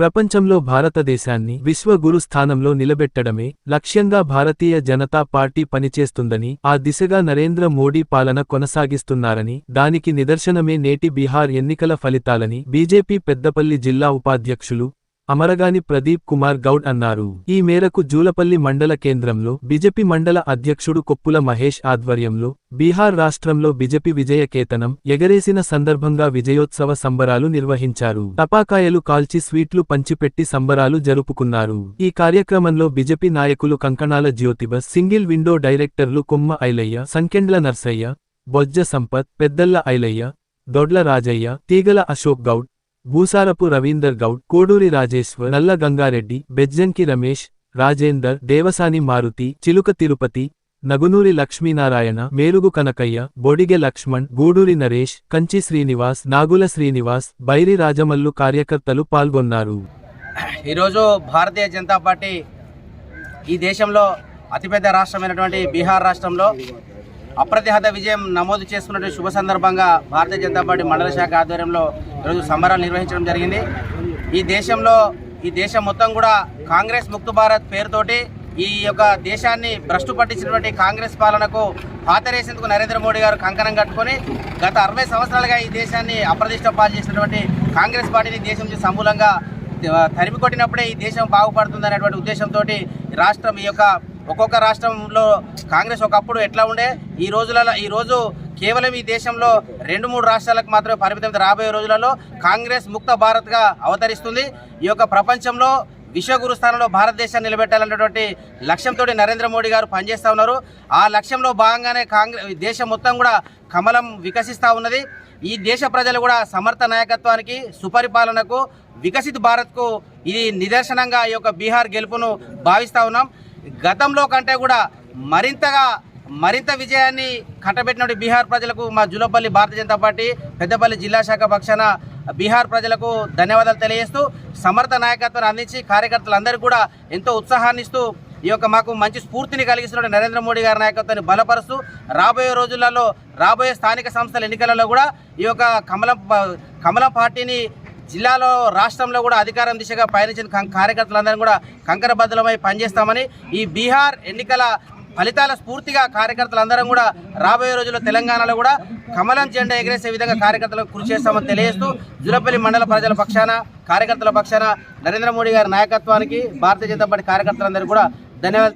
ప్రపంచంలో భారతదేశాన్ని విశ్వగురు స్థానంలో నిలబెట్టడమే లక్ష్యంగా భారతీయ జనతా పార్టీ పనిచేస్తుందని ఆ దిశగా నరేంద్ర మోడీ పాలన కొనసాగిస్తున్నారని దానికి నిదర్శనమే నేటి బీహార్ ఎన్నికల ఫలితాలని బీజేపీ పెద్దపల్లి జిల్లా ఉపాధ్యక్షులు అమరగాని ప్రదీప్ కుమార్ గౌడ్ అన్నారు. ఈ మేరకు జూలపల్లి మండల కేంద్రంలో బిజెపి మండల అధ్యక్షుడు కొప్పుల మహేష్ ఆధ్వర్యంలో బీహార్ రాష్ట్రంలో బిజెపి విజయకేతనం ఎగరేసిన సందర్భంగా విజయోత్సవ సంబరాలు నిర్వహించారు. టపాకాయలు కాల్చి స్వీట్లు పంచిపెట్టి సంబరాలు జరుపుకున్నారు. ఈ కార్యక్రమంలో బిజెపి నాయకులు కంకణాల జ్యోతిబస్ సింగిల్ విండో డైరెక్టర్లు కొమ్మ ఐలయ్య సంకెండ్ల నర్సయ్య బొజ్జ సంపత్ పెద్దల్ల ఐలయ్య దొడ్ల రాజయ్య తీగల అశోక్ గౌడ్ భూసారపు రవీందర్ గౌడ్ కోడూరి రాజేశ్వర్ నల్ల గంగారెడ్డి బెజ్జంకి రమేష్ రాజేందర్ దేవసాని మారుతి చిలుక తిరుపతి నగునూరి లక్ష్మీనారాయణ మేలుగు కనకయ్య బొడిగె లక్ష్మణ్ గూడూరి నరేష్ కంచి శ్రీనివాస్ నాగుల శ్రీనివాస్ బైరి రాజమల్లు కార్యకర్తలు పాల్గొన్నారు. ఈరోజు భారతీయ జనతా పార్టీ ఈ దేశంలో అతిపెద్ద రాష్ట్రమైనటువంటి బీహార్ రాష్ట్రంలో అప్రతిహత విజయం నమోదు చేసుకున్నటువంటి శుభ సందర్భంగా భారతీయ జనతా పార్టీ మండల శాఖ ఆధ్వర్యంలో ఈరోజు సంబరాలు నిర్వహించడం జరిగింది. ఈ దేశంలో ఈ దేశం మొత్తం కూడా కాంగ్రెస్ ముక్తు భారత్ పేరుతోటి ఈ యొక్క దేశాన్ని భ్రష్టు పట్టించినటువంటి కాంగ్రెస్ పాలనకు పాతరేసేందుకు నరేంద్ర మోడీ గారు కంకణం కట్టుకొని గత అరవై సంవత్సరాలుగా ఈ దేశాన్ని అప్రదిష్ట పాలు చేసినటువంటి కాంగ్రెస్ పార్టీని దేశం నుంచి సమూలంగా తరిమి కొట్టినప్పుడే ఈ దేశం బాగుపడుతుంది అనేటువంటి ఉద్దేశంతో రాష్ట్రం ఈ యొక్క ఒక్కొక్క రాష్ట్రంలో కాంగ్రెస్ ఒకప్పుడు ఎట్లా ఉండే? ఈ రోజులలో ఈ రోజు కేవలం ఈ దేశంలో రెండు మూడు రాష్ట్రాలకు మాత్రమే పరిమితం రాబోయే రోజులలో కాంగ్రెస్ ముక్త భారత్గా అవతరిస్తుంది. ఈ యొక్క ప్రపంచంలో విశ్వగురు స్థానంలో భారతదేశాన్ని నిలబెట్టాలన్నటువంటి లక్ష్యంతో నరేంద్ర మోడీ గారు పనిచేస్తూ ఉన్నారు. ఆ లక్ష్యంలో భాగంగానే కాంగ్రెస్ దేశం మొత్తం కూడా కమలం వికసిస్తూ ఉన్నది. ఈ దేశ ప్రజలు కూడా సమర్థ నాయకత్వానికి సుపరిపాలనకు వికసిత్ భారత్కు ఇది నిదర్శనంగా ఈ యొక్క బీహార్ గెలుపును భావిస్తూ ఉన్నాం. గతంలో కంటే కూడా మరింతగా మరింత విజయాన్ని కట్టబెట్టినటువంటి బీహార్ ప్రజలకు మా జులపల్లి భారతీయ జనతా పార్టీ పెద్దపల్లి జిల్లా శాఖ పక్షాన బీహార్ ప్రజలకు ధన్యవాదాలు తెలియజేస్తూ సమర్థ నాయకత్వాన్ని అందించి కార్యకర్తలందరికీ కూడా ఎంతో ఉత్సాహాన్ని ఇస్తూ ఈ యొక్క మాకు మంచి స్ఫూర్తిని కలిగిస్తున్న నరేంద్ర మోడీ గారి నాయకత్వాన్ని బలపరుస్తూ రాబోయే రోజులలో రాబోయే స్థానిక సంస్థల ఎన్నికలలో కూడా ఈ యొక్క కమలం కమలం పార్టీని జిల్లాలో రాష్ట్రంలో కూడా అధికారం దిశగా పయనించిన కం- కార్యకర్తలందరం కూడా కంకరబద్దలమై పనిచేస్తామని ఈ బీహార్ ఎన్నికల ఫలితాల స్ఫూర్తిగా కార్యకర్తలందరం కూడా రాబోయే రోజుల్లో తెలంగాణలో కూడా కమలం జెండా ఎగరేసే విధంగా కార్యకర్తలకు కృషి చేస్తామని తెలియజేస్తూ జులపల్లి మండల ప్రజల పక్షాన కార్యకర్తల పక్షాన నరేంద్ర మోడీ గారి నాయకత్వానికి భారతీయ జనతా పార్టీ కార్యకర్తలందరూ కూడా ధన్యవాదాలు